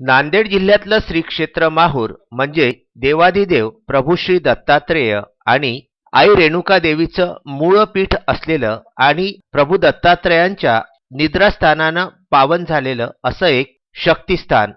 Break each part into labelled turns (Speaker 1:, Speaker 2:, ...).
Speaker 1: नांदेड जिल्ह्यातलं श्री क्षेत्र माहूर म्हणजे देवाधिदेव प्रभू श्री दत्तात्रेय आणि आई रेणुका देवीचं मूळ पीठ असलेलं आणि प्रभू दत्तात्रेयांच्या निद्रास्थानानं पावन झालेलं असं एक शक्तिस्थान.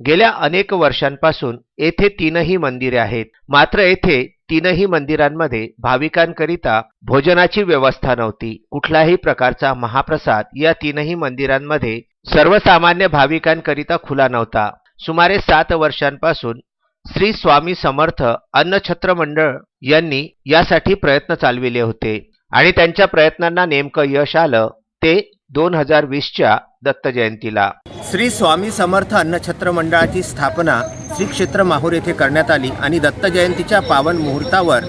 Speaker 1: गेल्या अनेक वर्षांपासून येथे तीनही मंदिरे आहेत. मात्र येथे तीनही मंदिरांमध्ये भाविकांकरिता भोजनाची व्यवस्था नव्हती. कुठलाही प्रकारचा महाप्रसाद या तीनही मंदिरांमध्ये सर्वसामान्य भाविकांकरिता खुला नव्हता. सुमारे सात वर्षांपासून श्री स्वामी समर्थ अन्नछत्र मंडळ यांनी यासाठी प्रयत्न चालविले होते आणि त्यांच्या प्रयत्नांना नेमकं यश आलं ते दोन हजार वीसच्या दत्त जयंतीला.
Speaker 2: श्री स्वामी समर्थ अन्नछत्र मंडळाची स्थापना श्री क्षेत्र माहूर येथे करण्यात आली आणि दत्त जयंतीच्या पावन मुहूर्तावर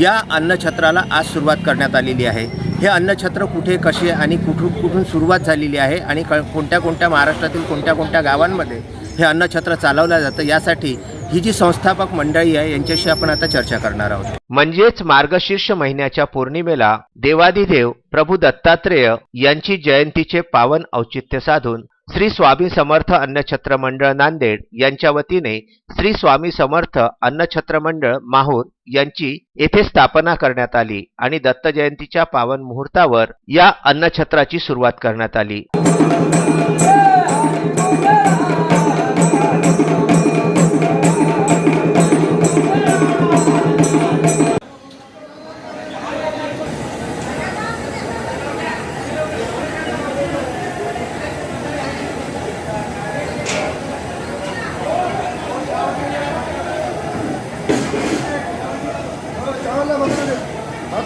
Speaker 2: या अन्नछत्राला आज सुरुवात करण्यात आलेली आहे. हे अन्नछत्र कुठे कसे आणि कुठून कुठून सुरुवात झालेली आहे आणि क कोणत्या कोणत्या महाराष्ट्रातील कोणत्या कोणत्या गावांमध्ये हे अन्नछत्र चालवलं जातं यासाठी ही जी संस्थापक मंडळी आहे यांच्याशी आपण आता चर्चा करणार आहोत.
Speaker 1: म्हणजेच मार्गशीर्ष महिन्याच्या पौर्णिमेला देवादिदेव प्रभू दत्तात्रेय यांची जयंतीचे पावन औचित्य साधून श्री स्वामी समर्थ अन्नछत्र मंडळ नांदेड यांच्या वतीने श्री स्वामी समर्थ अन्नछत्र मंडळ माहूर यांची येथे स्थापना करण्यात आली आणि दत्त जयंतीच्या पावन मुहूर्तावर या अन्नछत्राची सुरुवात करण्यात आली.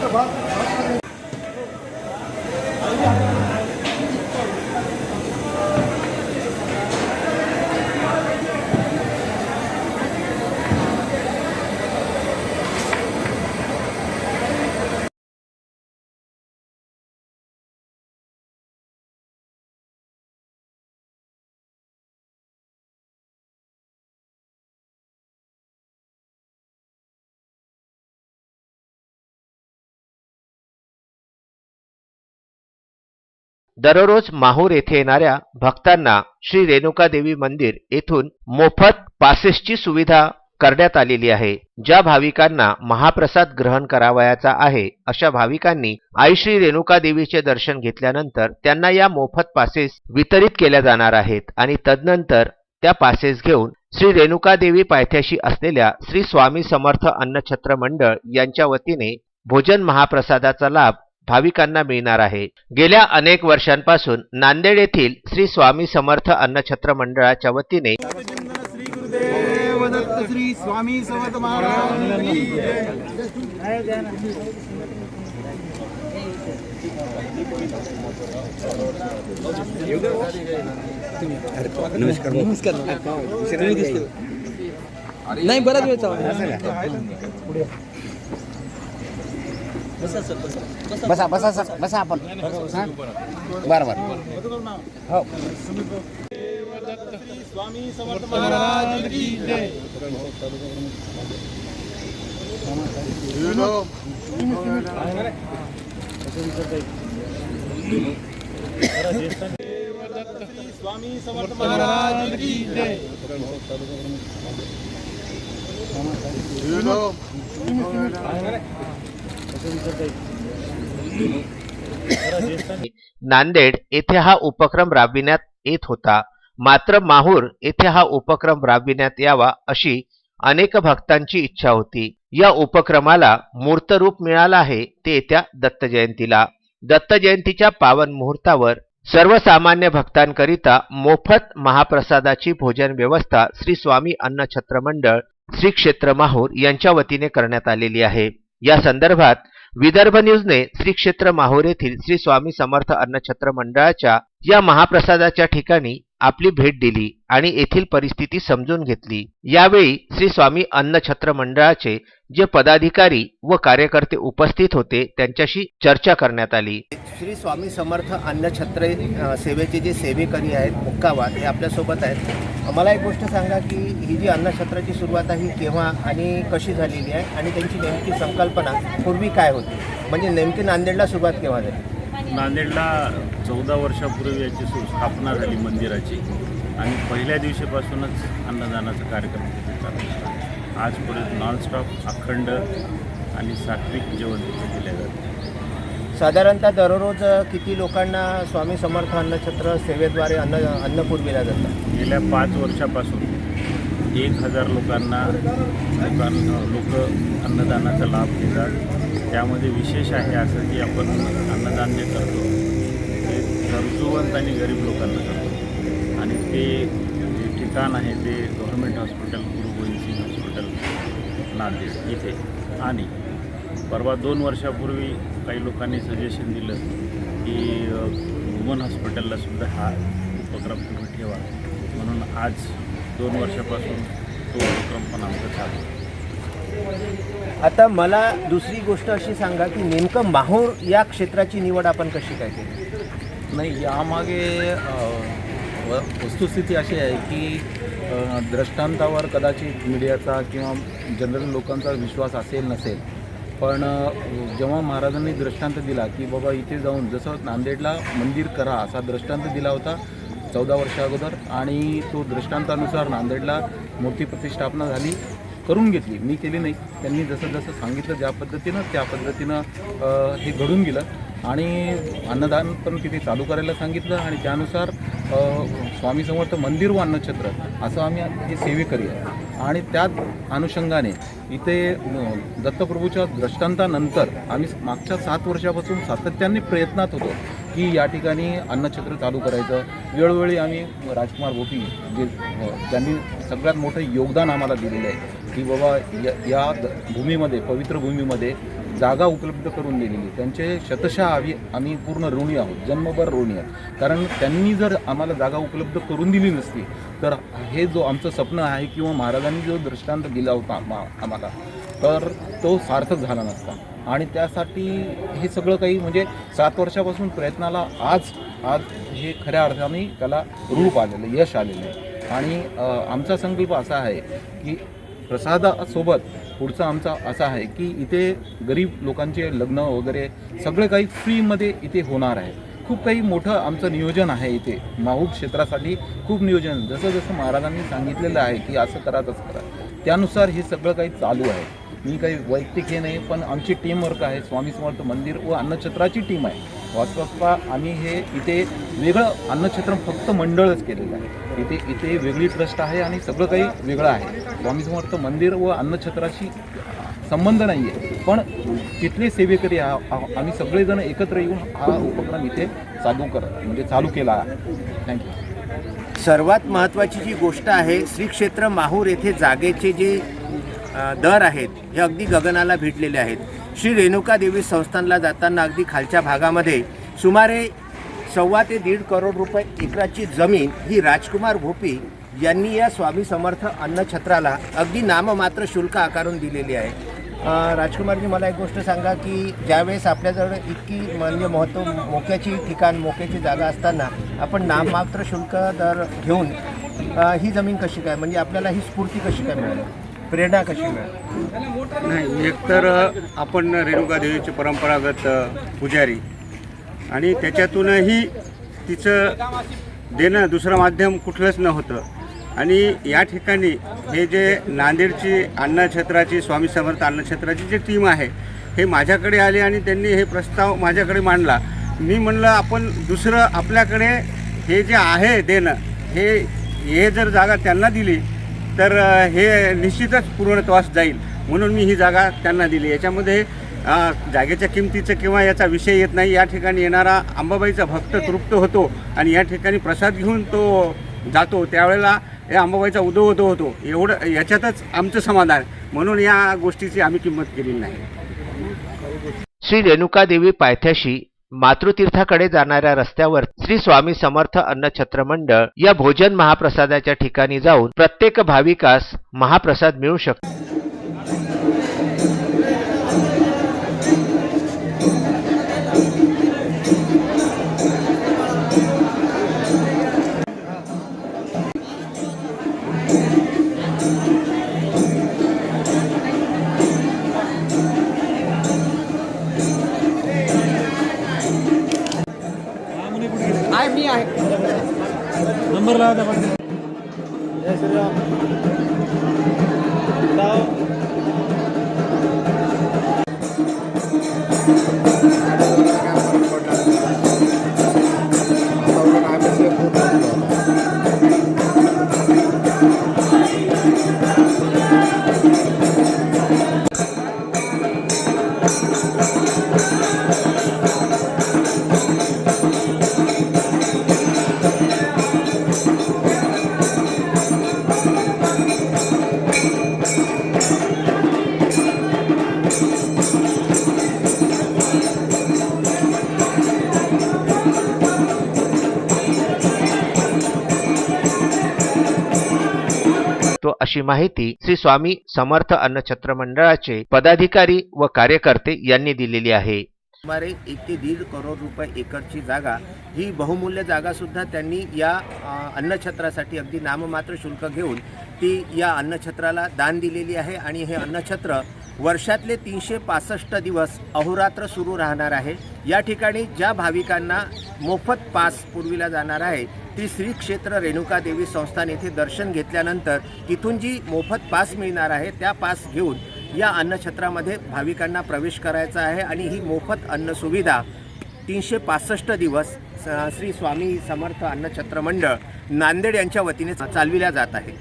Speaker 1: Thank you. दररोज माहूर येथे येणाऱ्या भक्तांना श्री रेणुका देवी मंदिर येथून मोफत पासेसची सुविधा करण्यात आलेली आहे ज्या भाविकांना महाप्रसाद ग्रहण करावयाचा आहे अशा भाविकांनी आई श्री रेणुका देवीचे दर्शन घेतल्यानंतर त्यांना या मोफत पासेस वितरित केल्या जाणार आहेत आणि तदनंतर त्या पासेस घेऊन श्री रेणुका देवी पायथ्याशी असलेल्या श्री स्वामी समर्थ अन्नछत्र मंडळ यांच्या वतीने भोजन महाप्रसादाचा लाभ भाविकांना मिळणार आहे. गेल्या अनेक वर्षांपासून नांदेड येथील श्री स्वामी समर्थ अन्नछत्र मंडळाच्या वतीने
Speaker 3: श्री स्वामी समर्थ की जय.
Speaker 4: नाही बराच वेळ चालू
Speaker 2: बसा बसा. सर बसा आपण. बरं बरं. हो.
Speaker 3: स्वामी समर्थ महाराज की जय. स्वामी समर्थ महाराज की जय.
Speaker 1: नांदेड येथे हा उपक्रम राबविण्यात येत होता. मात्र माहूर येथे हा उपक्रम राबविण्यात यावा अशी अनेक भक्तांची इच्छा होती. या उपक्रमाला मूर्तरूप मिळालं आहे ते येत्या दत्त जयंतीला. दत्त जयंतीच्या पावन मुहूर्तावर सर्वसामान्य भक्तांकरिता मोफत महाप्रसादाची भोजन व्यवस्था श्री स्वामी अन्न छत्र मंडळ श्री क्षेत्र माहूर यांच्या वतीने करण्यात आलेली आहे. या संदर्भात विदर्भ न्यूजने श्री क्षेत्र माहूर येथील श्री स्वामी समर्थ अन्नछत्र मंडळाच्या या महाप्रसादाच्या ठिकाणी आपली भेट दिली आणि येथील परिस्थिती समजून घेतली. यावेळी श्री स्वामी अन्नछत्र मंडळाचे जे पदाधिकारी व कार्यकर्ते उपस्थित होते त्यांच्याशी चर्चा करण्यात आली.
Speaker 2: श्री स्वामी समर्थ अन्नछत्र अ, सेवेचे जे सेवेकरी आहेत मुक्कावात हे आपल्यासोबत आहेत. मला एक गोष्ट सांगा की ही जी अन्नछत्राची सुरुवात आहे ही केव्हा आणि कशी झालेली आहे आणि त्यांची नेमकी संकल्पना पूर्वी काय होती? म्हणजे नेमकी नांदेडला सुरुवात केव्हा झाली?
Speaker 5: नांदेडला चौदा वर्षापूर्वी याची स्थापना झाली मंदिराची आणि पहिल्या दिवशीपासूनच अन्नदानाचा कार्यक्रम तिथे चालू होता. आज पुढे नॉनस्टॉप अखंड आणि सात्विक जेवण तिथे दिले जाते.
Speaker 2: साधारणतः दररोज किती लोकांना स्वामी समर्थ अन्नछत्र सेवेद्वारे अन्न अन्न पुरविल्या जातं
Speaker 5: गेल्या पाच वर्षापासून एक हजार लोकांना लोकांना लोक अन्नदानाचा लाभ घेतात. त्यामध्ये विशेष आहे असं की आपण अन्नदान जे करतो. गरजूवंत आणि गरीब लोकांना करतो. आणि ते जे ठिकाण आहे ते गव्हर्मेंट हॉस्पिटल गुरु गोविंद सिंग हॉस्पिटल नांदेड इथे. आणि परवा दोन वर्षापूर्वी काही लोकांनी सजेशन दिलं की वुमन हॉस्पिटलला सुद्धा हा उपक्रम तुम्ही ठेवा. म्हणून आज दोन वर्षापासून तो उपक्रम पण आमचा चालू
Speaker 2: आता मला दुसरी गोष्ट अशी सांगा की नेमकं माहूर या क्षेत्राची निवड आपण कशी काय केली?
Speaker 6: नाही यामागे व- वस्तुस्थिती अशी आहे की दृष्टांतावर कदाचित मीडियाचा किंवा जनरल लोकांचा विश्वास असेल नसेल. पण जेव्हा महाराजांनी दृष्टांत दिला की बाबा इथे जाऊन जसं नांदेडला मंदिर करा असा दृष्टांत दिला होता चौदा वर्षा अगोदर आणि तो दृष्टांतानुसार नांदेडला मूर्ती प्रतिष्ठापना झाली करून घेतली. मी केली नाही. त्यांनी जसं जसं सांगितलं ज्या पद्धतीनं त्या पद्धतीनं हे घडून गेलं. आणि अन्नदान पण तिथे चालू करायला सांगितलं आणि त्यानुसार स्वामी समर्थ मंदिर व अन्नछत्र असं आम्ही हे सेवेकरी आहे आणि त्याच अनुषंगाने इथे दत्तप्रभूच्या दृष्टांतानंतर आम्ही मागच्या सात वर्षापासून सातत्याने प्रयत्नात होतो की या ठिकाणी अन्नछत्र चालू करायचं. वेळोवेळी आम्ही राजकुमार भोपी जे ज्यांनी सगळ्यात मोठं योगदान आम्हाला दिलेलं आहे की बाबा या या द- भूमीमध्ये पवित्र भूमीमध्ये जागा उपलब्ध करून दिलेली. त्यांचे शतशः आम्ही आम्ही पूर्ण ऋणी आहोत. जन्मभर ऋणी आहोत. कारण त्यांनी जर आम्हाला जागा उपलब्ध करून दिली नसती तर हे जो आमचं स्वप्न आहे किंवा महाराजांनी जो दृष्टांत दिला होता मा आम्हाला तर तो सार्थक झाला नसता. आणि त्यासाठी हे सगळं काही म्हणजे सात वर्षापासून प्रयत्नाला आज आज हे खऱ्या अर्थाने त्याला रूप आलेलं यश आलेलं आहे. आणि आमचा संकल्प असा आहे की प्रसादासोबत पुढचा आमचा असा आहे की इथे गरीब लोकांचे लग्न वगैरे सगळं काही फ्रीमध्ये इथे होणार आहे. खूप काही मोठं आमचं नियोजन आहे इथे. माहूर क्षेत्रासाठी खूप नियोजन. जसं जसं महाराजांनी सांगितलेलं आहे की असं करा तसं करा. त्यानुसार हे सगळं काही चालू आहे. मी काही वैयक्तिक हे नाही पण आमची टीमवर्क आहे. स्वामी समर्थ मंदिर व अन्नछत्राची टीम आहे. वास्तवता आम्ही हे इथे वेगळं अन्नछत्र फक्त मंडळच केलेलं आहे. इथे इथे वेगळी ट्रस्ट आहे आणि सगळं काही वेगळं आहे. स्वामी समर्थ मंदिर व अन्नक्षेत्राशी संबंध नाही आहे पण तिथले सेवेकरी आम्ही सगळेजण एकत्र येऊन हा उपक्रम इथे चालू करत म्हणजे चालू केला आहे. थँक्यू
Speaker 2: सर्वात महत्त्वाची जी गोष्ट आहे श्री क्षेत्र माहूर येथे जागेचे जे दर आहेत हे अगदी गगनाला भेटलेले आहेत. श्री रेणुका देवी संस्थानला जाताना अगदी खालच्या भागामध्ये सुमारे सव्वा ते दीड करोड रुपये एकराची जमीन ही राजकुमार भोपी यांनी या स्वामी समर्थ अन्नछत्राला अगदी नाममात्र शुल्क आकारून दिलेली आहे. राजकुमारजी मला एक गोष्ट सांगा की ज्यावेळेस आपल्याजवळ इतकी म्हणजे महत्त्व मोक्याची ठिकाण मोक्याची जागा असताना आपण नाममात्र शुल्क दर घेऊन ही जमीन कशी काय म्हणजे आपल्याला ही स्फूर्ती कशी काय मिळाली? प्रेरणा कशी मिळाली?
Speaker 7: नाही एकतर आपण रेणुका देवीचे परंपरागत पुजारी. आणि त्याच्यातूनही तिचं देणं दुसरं माध्यम कुठलंच नव्हतं. आणि या ठिकाणी हे जे नांदेडची अन्नक्षेत्राची स्वामी समर्थ अन्नक्षेत्राची जी टीम आहे हे माझ्याकडे आले आणि त्यांनी हे प्रस्ताव माझ्याकडे मांडला. मी म्हणलं आपण दुसरं आपल्याकडे हे जे आहे देणं हे हे जर जागा त्यांना दिली तर हे निश्चितच पूर्णत्वास जाईल. म्हणून मी ही जागा त्यांना दिली. याच्यामध्ये जागेच्या किमतीचं किंवा याचा विषय येत नाही. या ठिकाणी येणारा अंबाबाईचा भक्त तृप्त होतो आणि या ठिकाणी प्रसाद घेऊन तो जातो. त्यावेळेला या अंबाबाईचा उदो उदो होतो. एवढं याच्यातच आमचं समाधान. म्हणून या गोष्टीची आम्ही किंमत केलेली नाही.
Speaker 1: श्री रेणुकादेवी पायथ्याशी मातृतीर्थाकडे जाणाऱ्या रस्त्यावर श्री स्वामी समर्थ अन्नछत्र मंडळ या भोजन महाप्रसादाच्या ठिकाणी जाऊन प्रत्येक भाविकास महाप्रसाद मिळू शकतो I'm अशी माहिती श्री स्वामी समर्थ अन्नछत्र मंडळाचे पदाधिकारी व कार्यकर्ते यांनी दिलेली आहे.
Speaker 2: सुमारे एक ते दीड करोड रुपये एकरची जागा ही बहुमूल्य जागा सुद्धा त्यांनी या अन्नछत्रासाठी अगदी नाममात्र शुल्क घेऊन ती या अन्नछत्राला दान दिलेली आहे आणि हे अन्नछत्र वर्षातले तीनशे पासष्ट दिवस अहोरात्र सुरू राहणार आहे. या ठिकाणी ज्या भाविकांना मोफत पास पुरविला जाणार आहे ती श्री क्षेत्र रेणुका देवी संस्थान येथे दर्शन घेतल्यानंतर तिथून जी मोफत पास मिळणार आहे त्या पास घेऊन या अन्नछत्रामध्ये भाविकांना प्रवेश करायचा आहे आणि ही मोफत अन्न सुविधा तीनशे पासष्ट दिवस स- श्री स्वामी समर्थ अन्नछत्र मंडळ नांदेड यांच्या वतीने चालविल्या जात आहे.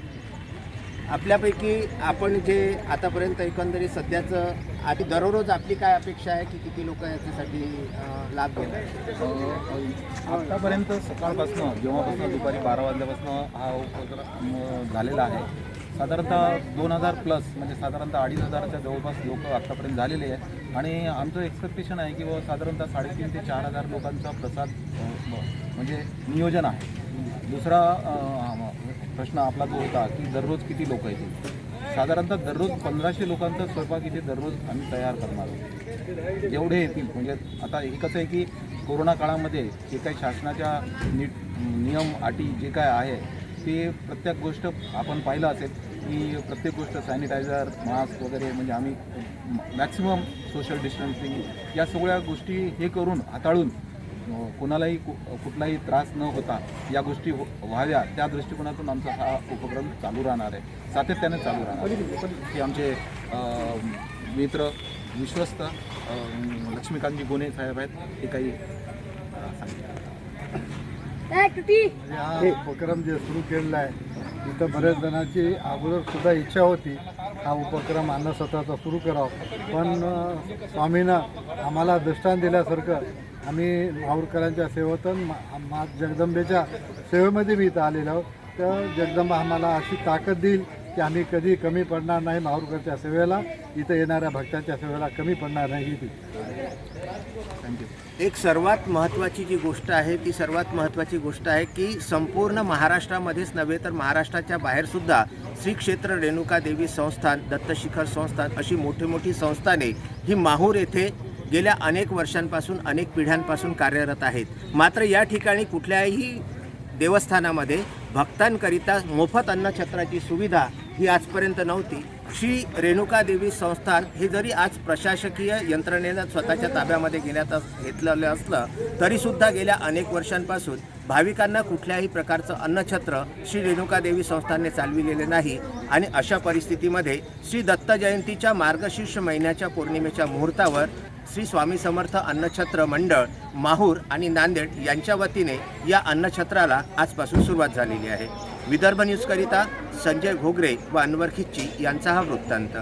Speaker 2: आपल्यापैकी आपण जे आतापर्यंत एकंदरीत सध्याचं आधी दररोज आपली काय अपेक्षा आहे की किती लोक याच्यासाठी लाभ घेणार?
Speaker 6: आत्तापर्यंत सकाळपासून जेव्हापासून दुपारी बारा वाजल्यापासून हा उपक्रम झालेला आहे. साधारणतः दोन हजार प्लस म्हणजे साधारणतः अडीच हजाराच्या जवळपास लोक आत्तापर्यंत झालेले आहे आणि आमचं एक्सपेक्टेशन आहे की व साधारणतः साडेतीन ते चार हजार लोकांचा प्रसाद म्हणजे नियोजन आहे. दुसरा प्रश्न आपला जो होता की दररोज किती लोक येतील? साधारणतः दररोज पंधराशे लोकांचा स्वयंपाक इथे दररोज आम्ही तयार करणार आहोत. जेवढे येतील. म्हणजे आता हे कसं आहे की कोरोना काळामध्ये जे काही शासनाच्या नीट नियम अटी जे काय आहे ते प्रत्येक गोष्ट आपण पाहिलं असेल की प्रत्येक गोष्ट सॅनिटायझर मास्क वगैरे म्हणजे आम्ही मॅक्सिमम सोशल डिस्टन्सिंग या सगळ्या गोष्टी हे करून हाताळून कोणालाही कु कुठलाही त्रास न होता या गोष्टी हो- व्हाव्या त्या दृष्टिकोनातून आमचा हा उपक्रम चालू राहणार आहे. सातत्याने चालू राहणार आहे. हे आमचे मित्र विश्वस्त लक्ष्मीकांतजी गोने साहेब आहेत हे काही सांगितलं.
Speaker 3: हे उपक्रम जे सुरू केलेला आहे तिथं बऱ्याच जणांची अगोदर सुद्धा इच्छा होती हा उपक्रम अन्न सत्राचा सुरू करावा. पण स्वामीनं आम्हाला दृष्टांत दिल्यासारखं आम्ही माहूरकरांच्या सेवेतून मा मा जगदंबेच्या सेवेमध्ये मी इथं आलेलो आहोत. तर जगदंबा आम्हाला अशी ताकद देईल की आम्ही कधी कमी पडणार नाही माहूरकरच्या सेवेला. इथं येणाऱ्या भक्तांच्या सेवेला कमी पडणार नाही ती
Speaker 6: थँक्यू
Speaker 2: एक सर्वात महत्त्वाची जी गोष्ट आहे ती सर्वात महत्त्वाची गोष्ट आहे की संपूर्ण महाराष्ट्रामध्येच नव्हे तर महाराष्ट्राच्या बाहेरसुद्धा श्री क्षेत्र रेणुका देवी संस्थान दत्तशिखर संस्थान अशी मोठी मोठी संस्थाने ही माहूर येथे गेल्या अनेक वर्षांपासून अनेक पिढ्यांपासून कार्यरत आहेत. मात्र या ठिकाणी कुठल्याही देवस्थानामध्ये भक्तांकरिता मोफत अन्नछत्राची सुविधा ही आजपर्यंत नव्हती. श्री रेणुका देवी संस्थान हे जरी आज प्रशासकीय यंत्रणेनं स्वतःच्या ताब्यामध्ये घेण्यात घेतलेलं असलं तरीसुद्धा गेल्या अनेक वर्षांपासून भाविकांना कुठल्याही प्रकारचं अन्नछत्र श्री रेणुका देवी संस्थानने चालविलेले नाही आणि अशा परिस्थितीमध्ये श्री दत्त जयंतीच्या मार्गशीर्ष महिन्याच्या पौर्णिमेच्या मुहूर्तावर श्री स्वामी समर्थ अन्नछत्र मंडळ माहूर आणि नांदेड यांच्या वतीने या अन्नछत्राला आजपासून सुरुवात झालेली आहे. विदर्भ न्यूजकरिता संजय घोगरे व अनवर खिच्ची यांचा हा वृत्तांत.